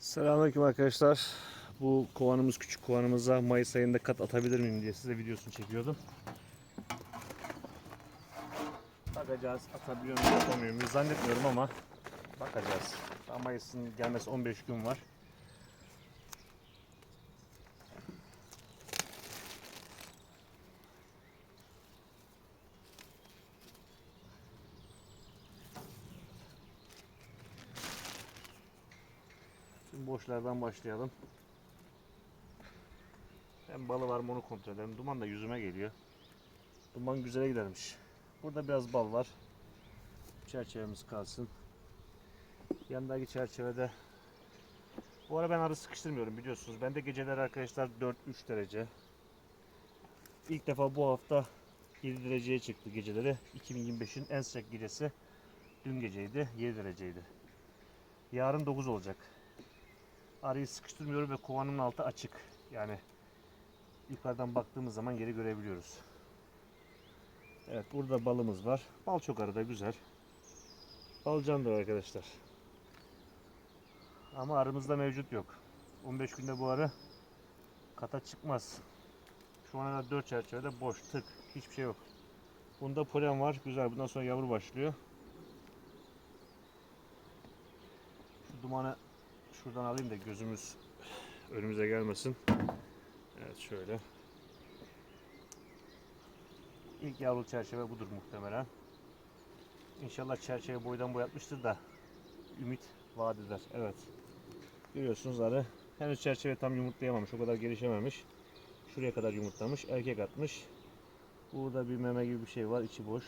Selamünaleyküm arkadaşlar. Bu kovanımız küçük kovanımıza Mayıs ayında kat atabilir miyim diye size videosunu çekiyordum. Bakacağız atabiliyor muyum yapamıyor muyum zannetmiyorum ama bakacağız. Daha Mayıs'ın gelmesi 15 gün var. Boşlardan başlayalım. Hem balı var mı onu kontrol edelim. Duman da yüzüme geliyor. Duman güzele gidermiş. Burada biraz bal var. Çerçevemiz kalsın. Yandaki çerçevede bu ara ben arı sıkıştırmıyorum biliyorsunuz. Bende geceler arkadaşlar 4-3 derece. İlk defa bu hafta 7 dereceye çıktı geceleri. 2025'in en sıcak gecesi dün geceydi. 7 dereceydi. Yarın 9 olacak. Arıyı sıkıştırmıyorum ve kovanın altı açık. Yani yukarıdan baktığımız zaman yeri görebiliyoruz. Evet burada balımız var. Bal çok arada güzel. Bal candır arkadaşlar. Ama arımızda mevcut yok. 15 günde bu arı kata çıkmaz. Şu ana kadar 4 çerçevede boş tık. Hiçbir şey yok. Bunda polen var. Güzel. Bundan sonra yavru başlıyor. Şu dumanı şuradan alayım da gözümüz önümüze gelmesin. Evet şöyle. İlk yavru çerçeve budur muhtemelen. İnşallah çerçeve boydan boyatmıştır da ümit vaat eder. Evet. Görüyorsunuz arı henüz çerçeve tam yumurtlayamamış. O kadar gelişememiş. Şuraya kadar yumurtlamış. Erkek atmış. Burada bir meme gibi bir şey var. içi boş.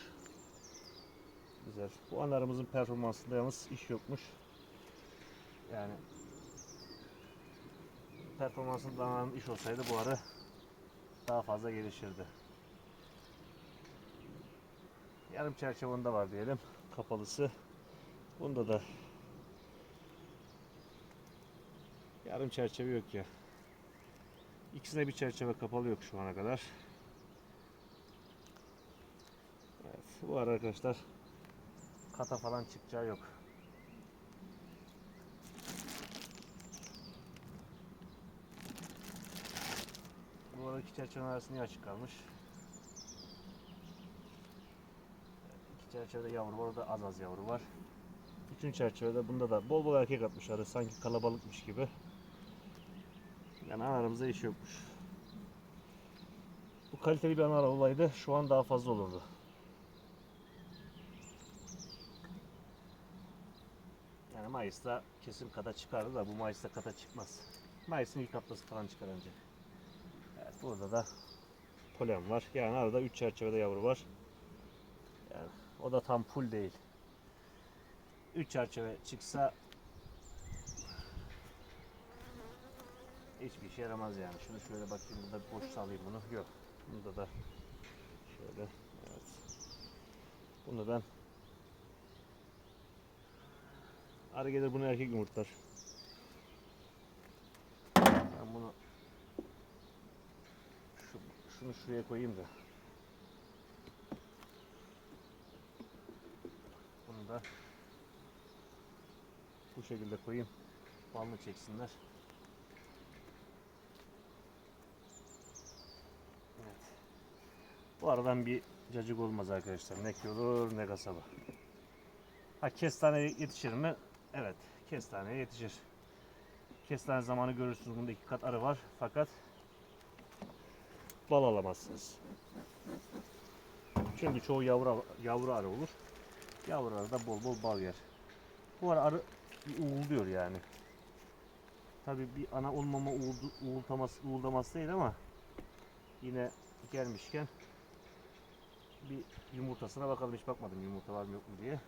Güzel. Bu analarımızın performansında yalnız iş yokmuş. Yani performansın dananın iş olsaydı bu arı daha fazla gelişirdi. Yarım çerçevende var diyelim. Kapalısı. Bunda da yarım çerçeve yok ya. İkisine bir çerçeve kapalı yok şu ana kadar. Evet, bu ara arkadaşlar kata falan çıkacağı yok. Bu arada iki çerçevenin arası niye açık kalmış? İki çerçevede yavru var, orada az az yavru var. Üçüncü çerçevede bunda da bol bol erkek atmışlar. Sanki kalabalıkmış gibi. Yani aramızda iş yokmuş. Bu kaliteli bir anar olaydı şu an daha fazla olurdu. Yani Mayıs'ta kesin kata çıkardı da bu Mayıs'ta kata çıkmaz. Mayıs'ın ilk haftası falan çıkar önce. Burada da polen var. Yani arada 3 çerçevede yavru var. Yani o da tam full değil. 3 çerçeve çıksa hiçbir işe yaramaz yani. Şunu şöyle bakayım burada boş salayım bunu. Yok. Bunda da şöyle evet. Bunu ben arı gelir bunu erkek yumurtlar. Ben bunu şu, şunu şuraya koyayım da. Bunu da bu şekilde koyayım. Balını çeksinler. Evet. Bu aradan bir cacık olmaz arkadaşlar. Ne ki olur ne kasaba. Ha kestane yetişir mi? Evet. Kestaneye yetişir. Kestane zamanı görürsünüz. Bunda iki kat arı var. Fakat bal alamazsınız. Çünkü çoğu yavru yavru arı olur. Yavru arı da bol bol bal yer. Bu ara arı uğulduyor yani. Tabi bir ana olmama uğuldu, uğultaması, uğuldaması değil ama yine gelmişken bir yumurtasına bakalım. Hiç bakmadım yumurta var mı yok mu diye.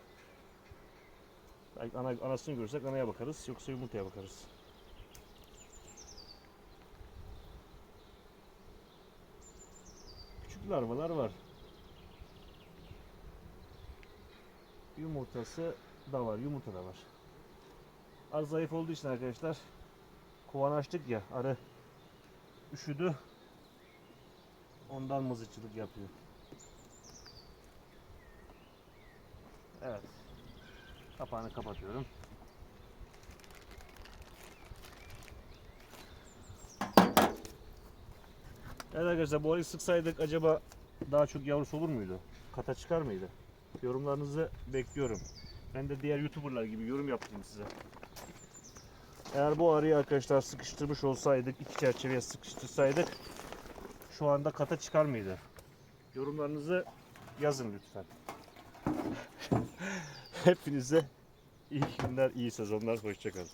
Ana, anasını görürsek anaya bakarız. Yoksa yumurtaya bakarız. Larvalar var. Yumurtası da var. Yumurta da var. Az zayıf olduğu için arkadaşlar kovan açtık ya arı üşüdü. Ondan mızıkçılık yapıyor. Evet. Kapağını kapatıyorum. Evet arkadaşlar bu arayı sıksaydık acaba daha çok yavrusu olur muydu? Kata çıkar mıydı? Yorumlarınızı bekliyorum. Ben de diğer youtuberlar gibi yorum yaptım size. Eğer bu arıyı arkadaşlar sıkıştırmış olsaydık, iki çerçeveye sıkıştırsaydık şu anda kata çıkar mıydı? Yorumlarınızı yazın lütfen. Hepinize iyi günler, iyi sezonlar, hoşçakalın.